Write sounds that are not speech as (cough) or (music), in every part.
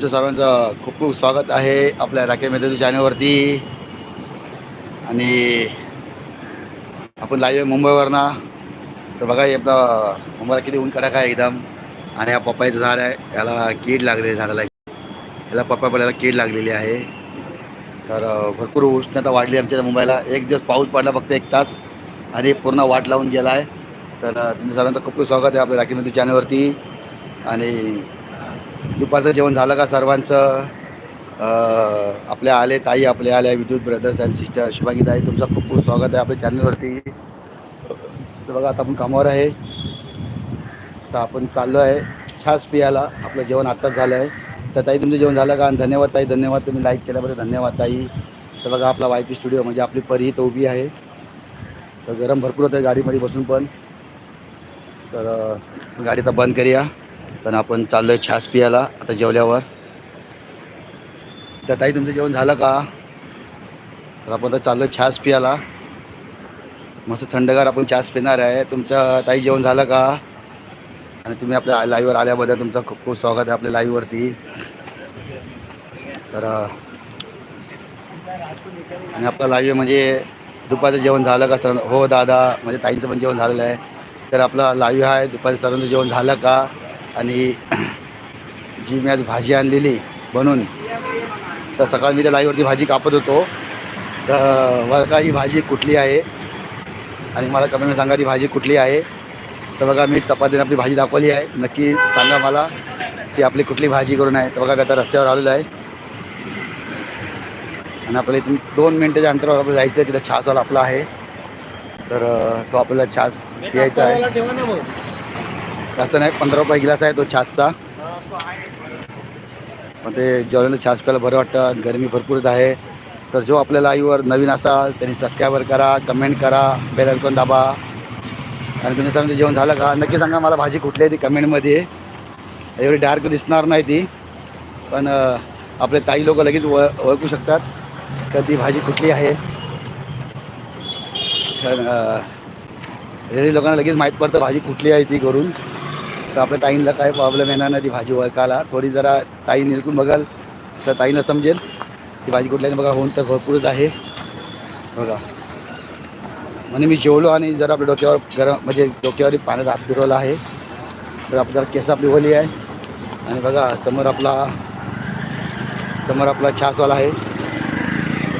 तुमचं सर्वांचं खूप खूप स्वागत आहे आपल्या राखे मेहताच्या चॅनलवरती. आणि आपण लाईव्ह मुंबईवरनं. तर बघा हे मुंबईला किती ऊन कडक आहे एकदम. आणि हा पप्पाचं झाड आहे याला कीड लागलेली झाडाला. याला पप्पा पडायला कीड लागलेली आहे. तर भरपूर उष्णता वाढली आमच्या मुंबईला. एक दिवस पाऊस पडला फक्त एक तास. आणि पूर्ण वाट लावून गेला आहे तर तुम्ही तुमचं सर्वांचं खूप खूप स्वागत आहे आपल्या राखी मेदू चॅनलवरती. आणि दुपारचं जेवण झालं का सर्वांचं? आपल्या आले ताई आपल्या आल्या विद्युत ब्रदर्स अँड सिस्टर शुभांगी ताई तुमचं खूप खूप स्वागत आहे आपल्या चॅनलवरती तर बघा आता आपण कामावर आहे. तर आपण चाललो आहे छास पियाला. आपलं जेवण आत्ताच झालं आहे. तर ताई तुमचं जेवण झालं का? आणि धन्यवाद ताई धन्यवाद. तुम्ही लाईक केल्याबद्दल धन्यवाद ताई. तर बघा आपला वाय पी स्टुडिओ म्हणजे आपली परी इथं उभी आहे. तर गरम भरपूर होतं गाडीमध्ये बसून पण. तर गाडी तर बंद करूया. पण आपण चाललो आहे छास पियाला आता जेवल्यावर. तर ताई तुमचं जेवण झालं का? तर आपण आता चाललो आहे छास पियाला. मस्त थंडगार आपण छास पिणार आहे. तुमचं ताई जेवण झालं का? आणि तुम्ही आपल्या लाईव्हवर आल्याबद्दल तुमचं खूप खूप स्वागत आहे आपल्या लाईव्हवरती तर आणि आपला लाईव्ह म्हणजे दुपारचं जेवण झालं का? सर हो दादा म्हणजे ताईंचं पण जेवण झालेलं आहे. तर आपला लाईव्ह आहे दुपारी सर्वांचं जेवण झालं का? आणि जी मी आज भाजी आणलेली बनवून तर सकाळी मी त्या लाईव्हवरती भाजी कापत होतो. तर का ही भाजी कुठली आहे? आणि मला कमेंट सांगा ती भाजी कुठली आहे? तर बघा मी चपातीने आपली भाजी दाखवली आहे. नक्की सांगा मला ती आपली कुठली भाजी करून आहे. तर बघा मी आता रस्त्यावर आलेलो आहे. आणि आपल्याला इथून दोन मिनटाच्या अंतरावर आपल्याला जायचं आहे तिथं छासवाला आपला आहे. तर तो आपल्याला छास पियायचा आहे. जास्त नाही पंधरा रुपये गिलास आहे तो छासचा पण ते जेवल्यानं छास प्यायला बरं वाटतं आणि गरमी भरपूरच आहे. तर जो आपल्या लाईव्हवर नवीन असाल त्यांनी सबस्क्राईबर करा कमेंट करा बेल आयकॉन दाबा. आणि तुम्ही सांगते जेवण झालं का? नक्की सांगा मला भाजी कुठली आहे ती कमेंटमध्ये एवढी डार्क दिसणार नाही ती. पण आपले ताई लोक लगेच ओळ ओळखू शकतात तर ती भाजी कुठली आहे. तर रेडी लोकांना लगेच माहीत पडतं भाजी कुठली आहे ती करून तर आपल्या ताईंला काय प्रॉब्लेम येणार नाही ती भाजी वळकाला थोडी जरा ताई निरकून बघाल तर ताईंना समजेल. ती भाजी कुठल्याने बघा होऊन तर भरपूरच आहे. बघा. म्हणजे मी जेवलो आणि जरा आपल्या डोक्यावर गरम म्हणजे डोक्यावर पाण्यात हात फिरवला आहे. तर आपल्या जरा केस आपली ओली आहे. आणि बघा समोर आपला समोर आपला छासवाला आहे.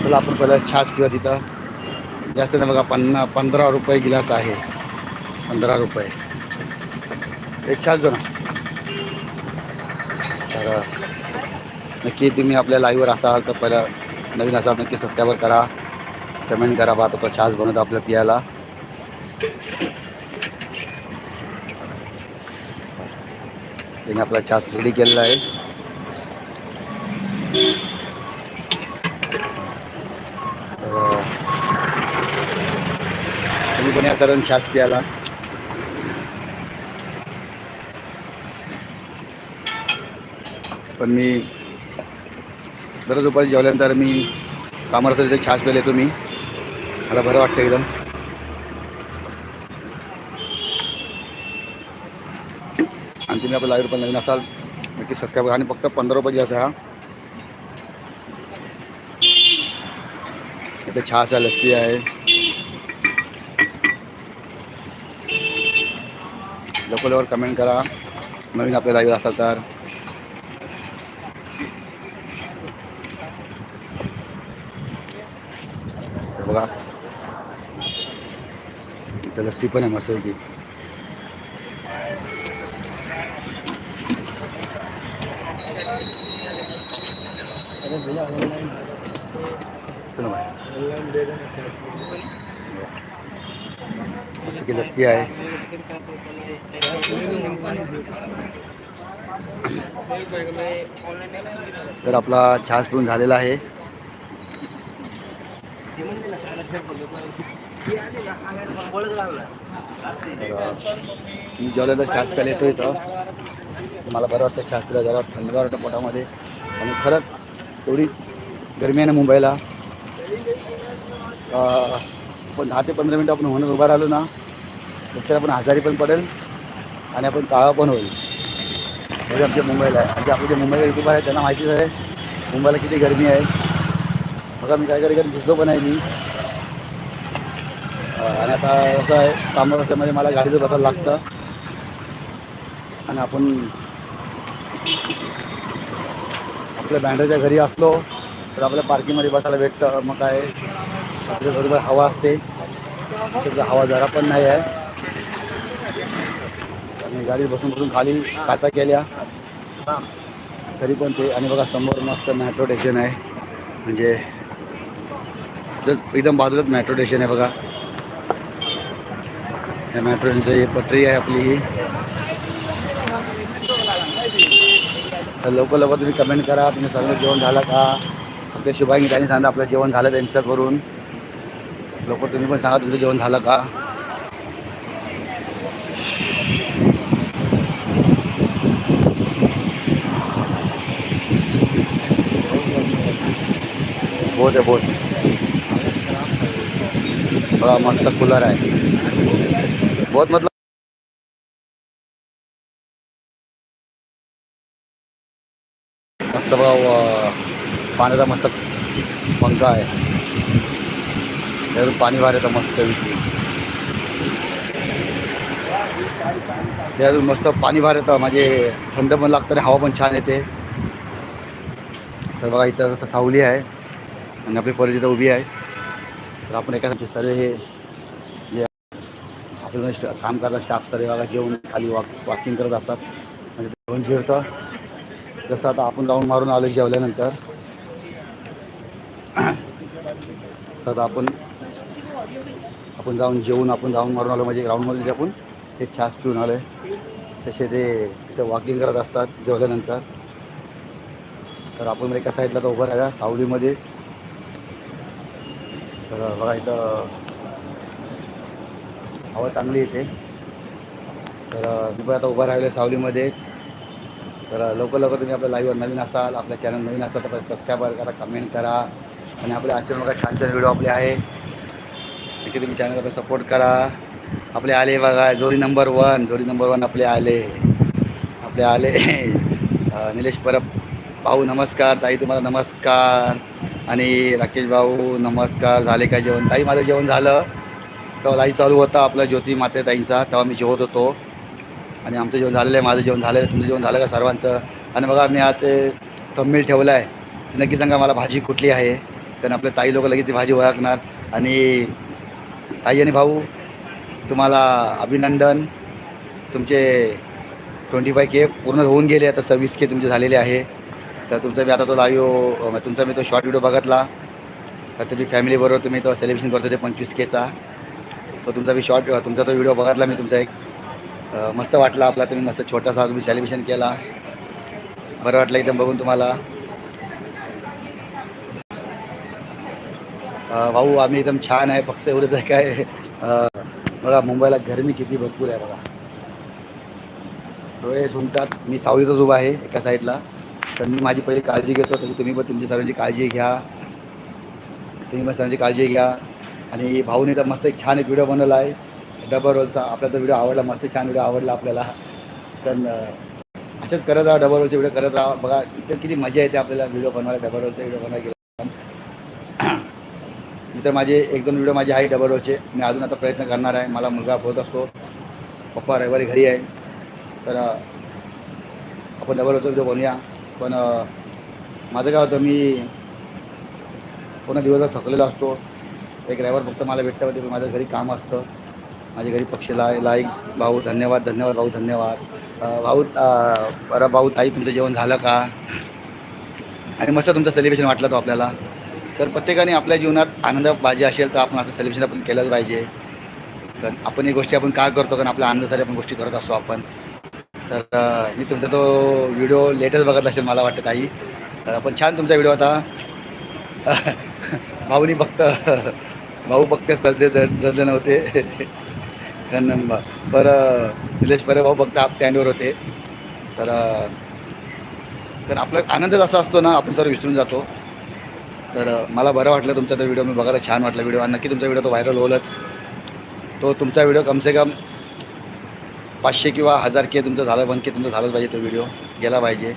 चला आपण पहिला छास पिऊया तिथं. जास्त नाही बघा पन्ना पंधरा रुपये गिलास आहे. पंधरा रुपये. एक छास जण. तर नक्की तुम्ही आपल्या लाईव्हवर असाल तर पहिला नवीन असाल नक्की सबस्क्राईबर करा. कमेंट करा बा आता तो छास बनवतो आपल्या पियाला त्याने आपला छास रेडी केलेला आहे. तुम्ही कोणी या छास पियाला पण मी दररोज दुपारी जेवल्यानंतर मी कामाला असं तिथे छास प्यायला तुम्ही मी. मला बरं वाटतं एकदम. आणि तुम्ही आपल्या लाईव्ह पण नवीन असाल नक्की सबस्क्राईब करा. आणि फक्त पंधरा रुपये घ्यायचा हा. इथे छास आहे लस्सी आहे. लोकलवर कमेंट करा. नवीन आपल्या लाईव्ह असाल तर तर बघा इथं लस्सी पण आहे मस्त की मस्त की लस्सी आहे तर आपला छास पिऊन झालेला आहे. मी जेवलं तर छास प्यायला येतो इथं. मला बरं वाटतं छास पिला जरा थंडगार वाटतं पोटामध्ये. आणि खरंच थोडी गरमी आहे ना मुंबईला. पण दहा ते पंधरा मिनटं आपण होणं उभा राहिलो ना. तर आपण आजारी पण पडेल आणि आपण काळा पण होईल. हे आमच्या मुंबईला आहे. आणि आपले जे मुंबईला युट्यूबर आहेत त्यांना माहितीच आहे. मुंबईला किती गर्मी आहे. बघा मी काय करेन भिजलो पण आहे मी. आणि आता असं आहे कामं रस्त्यामध्ये मला गाडीचं बसायला लागतं. आणि आपण आपल्या बँडरच्या घरी असलो तर आपल्या पार्किंगमध्ये बसायला भेटतं. मग काय आपल्या बरोबर हवा असते. तिथं हवा जरा पण नाही आहे. आणि गाडीत बसून बसून खाली काचा केल्या. तरी पण ते आणि बघा समोर मस्त मेट्रो स्टेशन आहे. म्हणजे एकदम बाजूलाच मेट्रो स्टेशन आहे बघा. या मेट्रो ही पटरी आहे आपली. ही तर लवकर लवकर तुम्ही कमेंट करा. तुम्ही सर्व जेवण झालं का? आपल्या शुभांगी त्यांनी सांगा आपलं जेवण झालं त्यांचं करून. लवकर तुम्ही पण सांगा तुमचं जेवण झालं का? बोट आहे बोट हा मस्त कूलर आहे बहुत मतलब मस्त पाण्याचा मस्त पंखा आहे. त्यातून पाणी बाहेर येतं मस्त त्यातून मस्त पाणी बाहेर येतं म्हणजे थंड पण लागतं आणि हवा पण छान येते. तर बघा इथं सावली आहे. आणि आपली पोरं तिथं उभी आहे तर आपण एका सर्व हे जे आपलं काम करतात स्टाफ सर्व बघा जेवण खाली वॉक वॉकिंग करत असतात. म्हणजे जेवण जिरतं जसं आता आपण जाऊन मारून आलो जेवल्यानंतर. सर आपण आपण जाऊन जेवून आपण जाऊन मारून आलो म्हणजे ग्राउंडमध्ये आपण ते छास पिऊन आलो आहे तसे ते तिथे वॉकिंग करत असतात जेवल्यानंतर. तर आपण एका साईडला तर उभं राहिला सावलीमध्ये. तर बघा इथं हवा चांगली येते. तर मी पण आता उभा राहिलो सावलीमध्येच. तर लवकर लवकर तुम्ही आपल्या लाईव्हवर नवीन असाल आपल्या चॅनल नवीन असाल तर सबस्क्राईबर करा कमेंट करा. आणि आपल्या आजच्या बघा छान छान व्हिडिओ आपले आहे. तिथे तुम्ही चॅनलला सपोर्ट करा. आपले आले बघा जोडी नंबर वन जोडी नंबर वन आपले आले. आपले आले. निलेश परब भाऊ नमस्कार ताई तुम्हाला नमस्कार. आणि राकेश भाऊ नमस्कार झाले काय जेवण? ताई माझं जेवण झालं. तेव्हा लाईव्ह चालू होता आपला ज्योती माते ताईंचा. तेव्हा मी जेवत होतो. आणि आमचं जेवण झालेलं आहे माझं जेवण झालं आहे. तुमचं जेवण झालं का सर्वांचं? आणि बघा मी आता थंबील ठेवलं आहे. नक्की सांगा मला भाजी कुठली आहे? कारण आपले ताई लोक लगेच ती भाजी ओळखणार. आणि ताई आणि भाऊ तुम्हाला अभिनंदन. तुमचे ट्वेंटी फाय के पूर्ण होऊन गेले. आता सव्वीस के तुमचे झालेले आहे. तर तुमचा मी आता तो लाईव्ह तुमचा मी तो शॉर्ट व्हिडिओ बघितला. तर तुम्ही फॅमिलीबरोबर तुम्ही तो सेलिब्रेशन करतो ते पंचवीस केचा तो तुमचा मी शॉर्ट तुमचा तो व्हिडिओ बघितला मी तुमचा एक मस्त वाटला आपला. तुम्ही मस्त छोटासा तुम्ही सेलिब्रेशन केला. बरं वाटलं एकदम बघून तुम्हाला. भाऊ आम्ही एकदम छान आहे. फक्त एवढंच आहे काय बघा मुंबईला गरमी किती भरपूर आहे बघा. डोळे झुमतात. मी सावलीतच उभा आहे एका साईडला तर मी माझी पहिली काळजी घेतो तशी तुम्ही पण तुमची सर्वांची काळजी घ्या. तुम्ही पण सर्वांची काळजी घ्या. आणि भाऊने तर मस्त एक छान एक व्हिडिओ बनवला आहे. डबल रोलचा आपला तर व्हिडिओ आवडला मस्त छान व्हिडिओ आवडला आपल्याला. तर असेच असंच करत राहा डबल रोलचे व्हिडिओ करत राहा. बघा इथं किती मजा येते आपल्याला व्हिडिओ बनवायला डबल रोलचा व्हिडिओ बनवायला गेला (clears throat) इतर माझे एक दोन व्हिडिओ माझे आहे डबल रोलचे मी अजून आता प्रयत्न करणार आहे. मला मुलगा होत असतो. पप्पा रविवारी घरी आहे. तर आपण डबल रोलचा व्हिडिओ बनवूया. पण माझं काय होतं मी पूर्ण दिवस थकलेलो असतो. एक ड्रायव्हर फक्त मला भेटतं ते म्हणजे माझ्या घरी काम असतं. माझ्या घरी पक्षी लाय लाईक भाऊ धन्यवाद धन्यवाद भाऊ धन्यवाद. भाऊ बरं भाऊ ताई तुमचं जेवण झालं का? आणि मस्त तुमचं सेलिब्रेशन वाटलं तो आपल्याला. तर प्रत्येकाने आपल्या जीवनात आनंद पाहिजे असेल तर आपण असं सेलिब्रेशन आपण केलंच पाहिजे. कारण आपण ही गोष्टी आपण काय करतो? कारण आपल्या आनंदासाठी आपण गोष्टी करत असतो आपण. तर मी तुमचा तो व्हिडिओ लेटेस्ट बघत असेल मला वाटतं काही तर आपण छान तुमचा व्हिडिओ आता. (laughs) भाऊनी फक्त भाऊ फक्त सध्या जडले नव्हते बरं निलेश बरे भाऊ फक्त आप स्टँडवर होते. तर तर आपला आनंदच असा असतो ना आपण सर्व विसरून जातो. तर मला बरं वाटलं तुमचा तो व्हिडिओ मी बघायला छान वाटला व्हिडिओ. नक्की तुमचा व्हिडिओ तो व्हायरल होलच. तो तुमचा व्हिडिओ कमसे कम पाचशे किंवा हजार के तुमचं झालं वन के तुमचं झालंच पाहिजे तो व्हिडिओ गेला पाहिजे.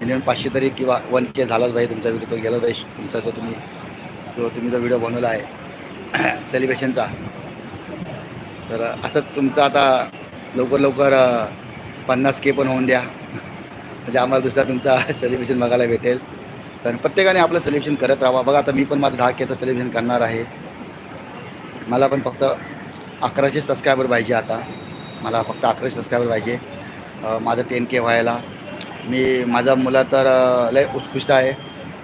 मिनिमम पाचशे तरी किंवा वन के झालाच पाहिजे तुमचा व्हिडिओ तो गेला पाहिजे तुमचा जो तुम्ही जो तुम्ही जो व्हिडिओ बनवला आहे. (clears throat) सेलिब्रेशनचा तर असंच तुमचं आता लवकर लवकर पन्नास के पण होऊन द्या. म्हणजे आम्हाला दुसरा तुमचा (laughs) सेलिब्रेशन बघायला भेटेल. कारण प्रत्येकाने आपलं सेलिब्रेशन करत राहावा. बघा आता मी पण माझं दहा केचं सेलिब्रेशन करणार आहे. मला पण फक्त अकराशे सबस्क्रायबर पाहिजे आता. मला फक्त अकराशे सबस्क्रायबर पाहिजे. माझं टेन के व्हायला. मी माझा मुला तर लय उत्कृष्ट आहे.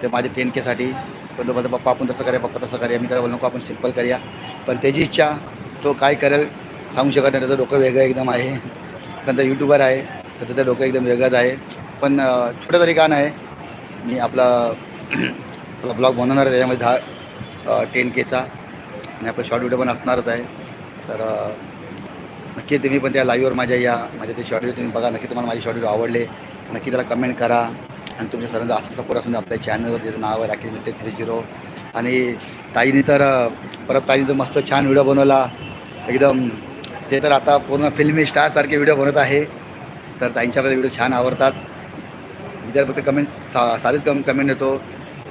ते माझ्या टेन केसाठी पण तो माझा पप्पा आपण तसं करूया पप्पा तसं करूया. मी त्याला बोललो नको आपण सिंपल करूया. पण त्याची इच्छा तो काय करेल सांगू शकत नाही. त्याचं डोकं वेगळं एकदम आहे. कारण तो यूट्यूबर आहे. तर त्याचं डोकं एकदम वेगळंच आहे. पण छोटं तरी गाणं आहे. मी आपला आपला ब्लॉग बनवणार आहे. त्याच्यामध्ये दहा टेन केचा आणि आपला शॉर्ट व्हिडिओ पण असणारच आहे. तर नक्की तुम्ही पण त्या लाईव्हवर माझ्या या माझ्या ते शॉर्ट तुम्ही बघा नक्की तुम्हाला माझे शॉर्ट व्हिडिओ आवडले नक्की त्याला कमेंट करा. आणि तुमच्या सर्वांचा असं सपोर्ट असून आपल्या चॅनलवर त्याचं नाव आहे राकेश मित्र थ्री झिरो आणि ताईने तर परत ताईने तर मस्त छान व्हिडिओ बनवला. एकदम ते तर आता पूर्ण फिल्मी स्टारसारखे व्हिडिओ बनवत आहे. तर ताईंच्या आपल्याला व्हिडिओ छान आवडतात. मी फक्त कमेंट सा साधेच कम कमेंट येतो.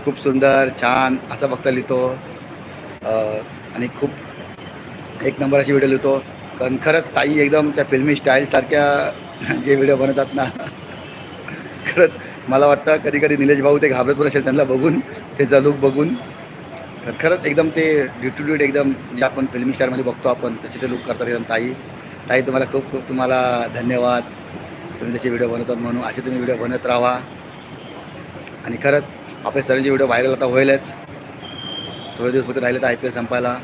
खूप सुंदर छान असं फक्त लिहितो. आणि खूप एक नंबर अशी व्हिडिओ लिहितो. कारण खरंच ताई एकदम त्या फिल्मी स्टाईलसारख्या जे व्हिडिओ बनवतात ना खरंच मला वाटतं कधी कधी निलेश भाऊ ते घाबरत पण असेल त्यांना बघून त्याचा लुक बघून. तर खरंच एकदम ते डिट्यूट एकदम जे आपण फिल्मी स्टारमध्ये बघतो आपण तसे ते लुक करतात एकदम ताई. ताई तुम्हाला खूप खूप तुम्हाला धन्यवाद. तुम्ही तसे व्हिडिओ बनवतात म्हणून असे तुम्ही व्हिडिओ बनवत राहा. आणि खरंच आपले सर्वांचे व्हिडिओ व्हायरल आता होईलच. थोडे दिवस फक्त राहिले तर आय पी एल संपायला.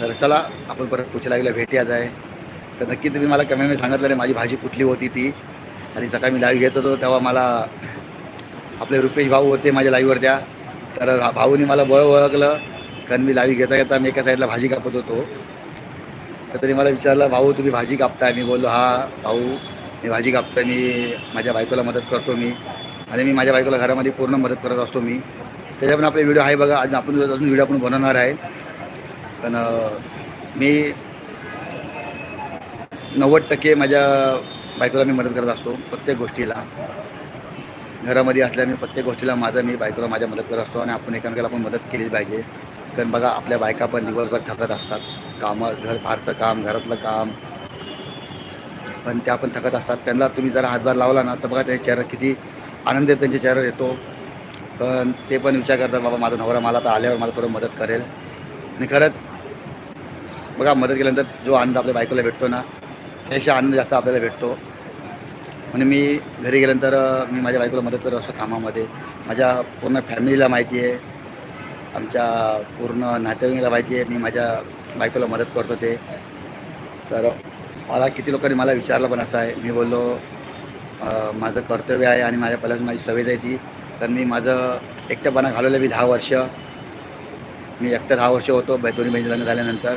तर चला आपण परत पुढच्या लाईव्हला भेटूयाच आहे तर नक्की तुम्ही मला कमेंटमध्ये सांगितलं नाही माझी भाजी कुठली होती ती? आणि सकाळी मी लाईव्ह घेत होतो तेव्हा मला आपले रुपेश भाऊ होते माझ्या लाईव्हवर त्या तर भाऊनी मला बळ ओळखलं. कारण मी लाईव्ह घेता घेता मी एका साईडला भाजी कापत होतो. तर त्यांनी मला विचारलं भाऊ तुम्ही भाजी कापताय? मी बोललो हा भाऊ मी भाजी कापतोय मी माझ्या बायकोला मदत करतो मी. आणि मी माझ्या बायकोला घरामध्ये पूर्ण मदत करत असतो मी. त्याच्या आपले व्हिडिओ आहे बघा आज आपण अजून व्हिडिओ आपण बनवणार आहे. पण मी नव्वद टक्के माझ्या बायकोला मी मदत करत असतो प्रत्येक गोष्टीला. घरामध्ये असल्याने प्रत्येक गोष्टीला माझं मी बायकोला माझ्या मदत करत असतो आणि आपण एकमेकाला पण मदत केलीच पाहिजे. कारण बघा आपल्या बायका पण दिवसभर थकत असतात. कामं घर बाहेरचं काम घरातलं काम. पण त्या पण थकत असतात. त्यांना तुम्ही जरा हातभार लावला ना तर बघा त्यांच्या चेहरा किती आनंद त्यांच्या चेहऱ्यावर येतो. पण ते पण विचार करतात बाबा माझा नवरा मला तर आल्यावर मला थोडं मदत करेल. आणि खरंच बघा मदत केल्यानंतर जो आनंद आपल्या बायकोला भेटतो ना त्यापेक्षा आनंद जास्त आपल्याला भेटतो. म्हणून मी घरी गेल्यानंतर मी माझ्या बायकोला मदत करत असतो कामामध्ये. माझ्या पूर्ण फॅमिलीला माहिती आहे. आमच्या पूर्ण नातेवाईकाला माहिती आहे. मी माझ्या बायकोला मदत करतो ते. तर मला किती लोकांनी मला विचारलं पण असं आहे. मी बोललो माझं कर्तव्य आहे आणि माझ्या पहिल्याच माझी सवय आहे ती. तर मी माझं एकटेपणा घालवलं मी दहा वर्ष. मी एकटं दहा वर्ष होतो. दोन्ही बहिणी लग्न झाल्यानंतर.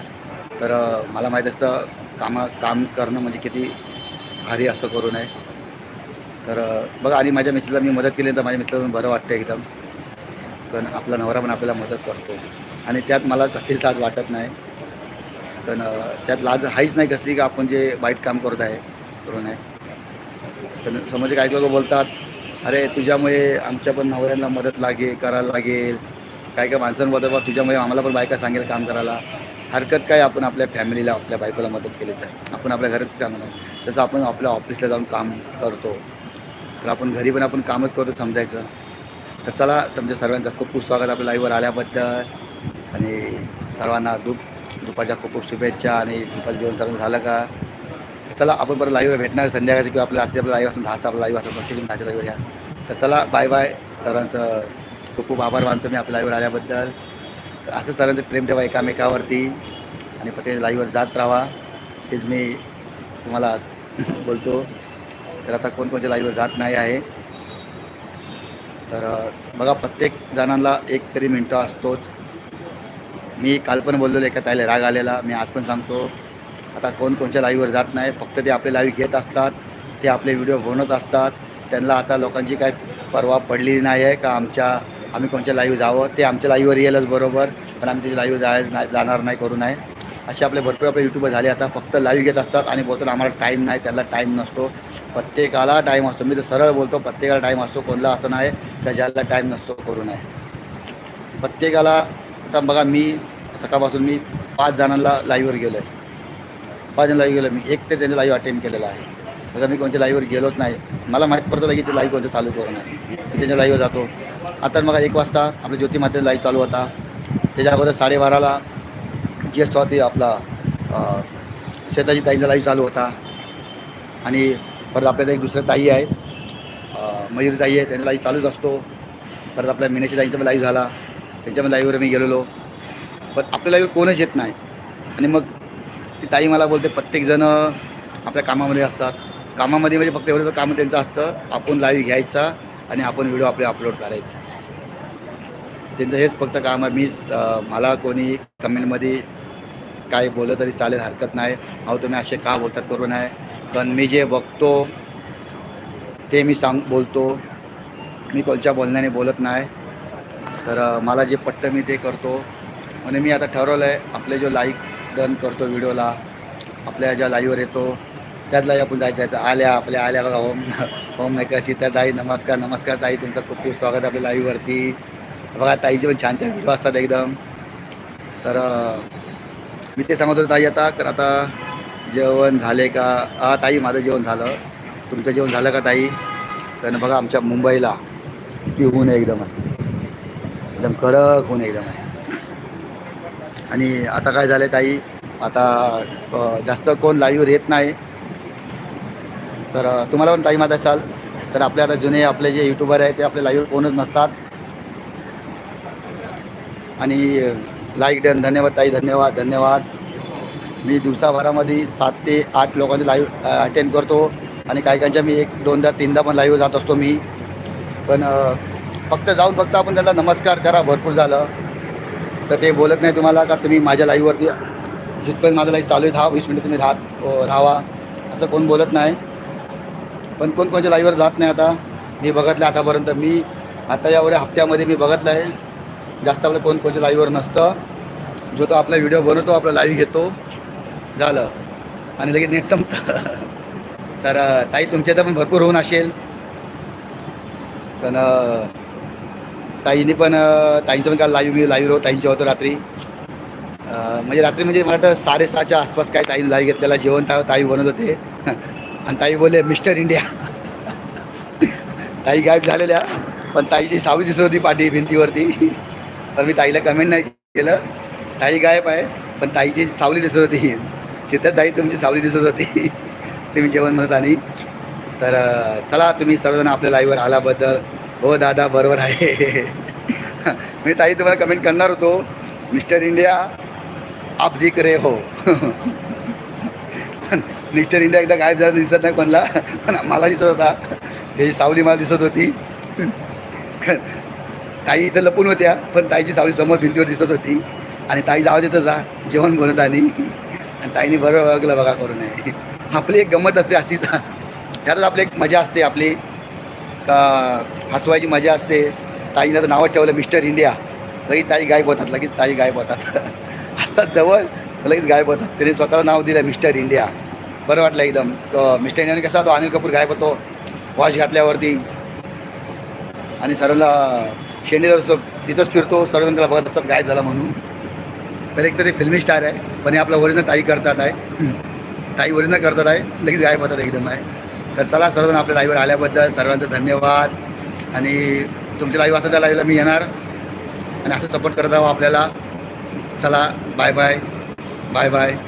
तर मला माहीत असतं कामा काम करणं म्हणजे किती भारी असं करू नये तर बघा आणि माझ्या मिस्टरला मी मदत केली तर माझ्या मिस्टरला पण बरं वाटतं एकदम. पण आपला नवरा पण आपल्याला मदत करतो. आणि त्यात मला कसलीच लाज वाटत नाही. पण त्यात लाज हाईच नाही कसली की आपण जे वाईट काम करत आहे करू नये पण समोरचे काही लोक बोलतात अरे तुझ्यामुळे आमच्या पण नवऱ्यांना मदत लागेल करायला लागेल. काय काय माणसांबद्दल बा तुझ्यामुळे आम्हाला पण बायका सांगेल काम करायला. हरकत काय आपण आपल्या फॅमिलीला आपल्या बायकोला मदत केली तर? आपण आपल्या घरात काम जसं आपण आपल्या ऑफिसला जाऊन काम करतो तर आपण घरी पण आपण कामच करतो समजायचं. तर चला तुमच्या सर्वांचा खूप खूप स्वागत. आपल्या लाईव्हवर आल्याबद्दल आणि सर्वांना दुप दुपारच्या खूप खूप शुभेच्छा आणि दुपारचं जेवण सर्व झालं का? चला आपण परत लाईव्हवर भेटणार संध्याकाळची किंवा आपल्या आजच्या आपला लाईव्ह असेल दहाचा आपला लाईव्ह असेल नक्की तुम्ही दहाच्या लाईव्हवर या. तर चला बाय बाय. सर्वांचं खूप खूप आभार मानतो मी आपल्या लाईव्हवर आल्याबद्दल. तर असं सर्वांचं प्रेम ठेवा एकामेकावरती आणि प्रत्येक लाईव्हवर जात राहा. तेच मी तुम्हाला (laughs) बोलतो. तर आता कोणकोणत्या लाईव्हवर जात नाही आहे. तर बघा प्रत्येक जणांना एक तरी मिनटं असतोच. मी काल पण बोललेलो एका ताईला राग आलेला. मी आज पण सांगतो. आता कोण कोणत्या लाईव्हवर जात नाही. फक्त ते आपले लाईव्ह घेत असतात. ते आपले व्हिडिओ बनवत असतात. त्यांना आता लोकांची काय परवा पडली नाही आहे का? आमच्या आम्ही कोणच्या लाईव्ह जावं? ते आमच्या लाईव्हवर येईलच बरोबर पण आम्ही त्याच्या लाईव्ह जाय नाही जाणार नाही करू नये असे आपले भरपूर आपले युट्यूबर झाले आता फक्त लाईव्ह घेत असतात आणि बोलतात आम्हाला टाईम नाही त्याला टाईम नसतो. प्रत्येकाला टाईम असतो. मी तर सरळ बोलतो प्रत्येकाला टाईम असतो कोणला असं नाही का ज्याला टाईम नसतो करू नये प्रत्येकाला आता बघा मी सकाळपासून मी पाच जणांना लाईव्हवर गेलो आहे पाच जण लाईव्ह गेलो मी एक तर त्यांचं लाईव्ह अटेंड केलेलं आहे. आता मी कोणत्या लाईव्हवर गेलोच नाही. मला माहीत पडतं की ते लाईव्ह कोणतं चालू करून नये. मी त्यांच्या लाईव्हवर जातो. आता मग एक वाजता आपल्या ज्योतिमातेचा लाईव्ह चालू होता. त्याच्या अगोदर साडेबाराला जी एस स्वाती आपला शेताजी शेताची ताईंचा लाईव्ह चालू होता. आणि परत आपल्याला एक दुसरं ताई आहे. मयूर ताई आहे. त्यांचा लाईव्ह चालूच असतो. परत आपल्या मीनाची ताईंचा पण लाईव्ह झाला. त्यांच्या लाईव्हवर मी गेलेलो. पण आपल्या लाईव्हवर कोणच येत नाही. आणि मग ती ताई मला बोलते प्रत्येकजण आपल्या कामामध्ये असतात. कामामध्ये म्हणजे फक्त एवढं काम त्यांचं असतं. आपण लाईव्ह घ्यायचा आणि आपण व्हिडिओ आपले अपलोड करायचा. त्यांचं हेच फक्त काम आहे. मी मला कोणी कमेंटमध्ये काय बोललं तरी चालेल हरकत नाही. अहो तुम्ही असे का बोलतात करू नये. पण मी जे बघतो ते मी सांग बोलतो. मी कोणच्या बोलण्याने बोलत नाही. तर मला जे पट्ट मी ते करतो. आणि मी आता ठरवलं आहे आपले जो लाईक डन करतो व्हिडिओला आपल्या ज्या लाईव्हवर येतो त्यातला आपण जायचं जायचं आल्या आपल्या आल्या बघा होम होम मेकर सीता ताई नमस्कार नमस्कार ताई. तुमचं खूप खूप स्वागत आहे आपल्या लाईव्हवरती बघा ताईचे पण छान छान व्हिडिओ असतात एकदम. तर मी ते सांगत होतो ताई आता तर आता जेवण झाले का? हा ताई माझं जेवण झालं. तुमचं जेवण झालं का ताई? कारण बघा आमच्या मुंबईला किती ऊन आहे एकदम. एकदम कडक ऊन एकदम. आहे आणि आता काय झालं ताई? आता जास्त कोण लाईव्ह येत नाही. तर तुम्हाला पण ताई माहीत असाल तर आपले आता जुने आपले जे यूट्यूबर आहे ते आपले लाईव्ह कोणच नसतात. आणि लाईक डन धन्यवाद ताई धन्यवाद धन्यवाद. मी दिवसाभरामध्ये सात ते आठ लोकांचे लाईव्ह अटेंड करतो आणि काही काहींच्या मी एक दोनदा तीनदा पण लाईव्ह जात असतो मी. पण फक्त जाऊन फक्त आपण त्यांना नमस्कार करा भरपूर झालं. तर ते बोलत नाही तुम्हाला का तुम्ही माझ्या लाईव्हवरती जिथपर्यंत माझं लाईव्ह चालू आहे दहा वीस मिनिटं तुम्ही राहत राहावा. असं कोण बोलत नाही. पण कोण कोणच्या लाईव्हवर जात नाही आता. मी बघितलं आतापर्यंत. मी आता एवढ्या हप्त्यामध्ये मी बघितलं आहे जास्त आपलं कोण कोणच्या लाईव्हवर नसतं. जो तो आपला व्हिडिओ बनवतो आपला लाईव्ह घेतो. झालं. आणि लगेच नेट संपतं. (laughs) तर ताई तुमच्या इथं पण भरपूर होऊन असेल. पण ताईंनी ताईने पण ताईंचं पण काल लाईव्ह मी लाईव्ह ताईंच्या होतो रात्री. म्हणजे रात्री म्हणजे मला वाटतं साडेसहाच्या आसपास काय ताईने लाईव्ह घेतलेला जेवण ता ताई बनवत होते. (laughs) आणि ताई बोलले मिस्टर इंडिया. ताई गायब झालेल्या पण ताईची सावली दिसत होती पाठी भिंतीवरती. पण मी ताईला कमेंट नाही केलं. ताई गायब आहे पण ताईची सावली दिसत होती. शेतात ताई तुमची सावली दिसत होती. तुम्ही जेवण म्हणत आणि. तर चला तुम्ही सर्वजण आपल्या लाईव्हवर आल्याबद्दल. हो दादा बरोबर आहे. मी ताई तुम्हाला कमेंट करणार होतो. मिस्टर इंडिया आप दिख रे हो. (laughs) मिस्टर इंडिया एकदा गायब झाला दिसत नाही कोणला. पण मला दिसत होता. त्याची सावली मला दिसत होती. (laughs) ताई इथं लपून होत्या पण ताईची सावली समोर भिंतीवर दिसत होती. आणि ताई जावं देत होता. जेवण बनवत आणि. आणि ताईने बरोबर बघलं बघा करू नये (laughs) आपली एक गंमत असते. अशीच त्यातच आपली एक मजा असते आपली. का हसवायची मजा असते. ताईनं तर नावं ठेवलं मिस्टर इंडिया. लगेच ताई गायब होतात. लगेच ताई गायब होतात. असतात जवळ. लगेच गायब होतात. त्याने स्वतःला नाव दिलं मिस्टर इंडिया. बरं वाटलं एकदम. तो मिस्टर इंडियाने कसा तो अनिल कपूर गायब होतो वॉश घातल्यावरती. आणि सर्वांना शेंडीला असतो तिथंच फिरतो सर्वजण त्याला बघत असतात गायब झाला म्हणून. तर एक तरी फिल्मी स्टार आहे पण हे आपलं ओरिजिनल ताई करतात आहे. ताई ओरिजिनल करतात आहे लगेच गायब होतात एकदम आहे. तर चला सर्वजण आपल्या लाईव्हवर आल्याबद्दल सर्वांचं धन्यवाद. आणि तुमच्या लाईव्ह असं त्या लाईव्हला मी येणार. आणि असं सपोर्ट करत राहू आपल्याला. चला बाय बाय बाय बाय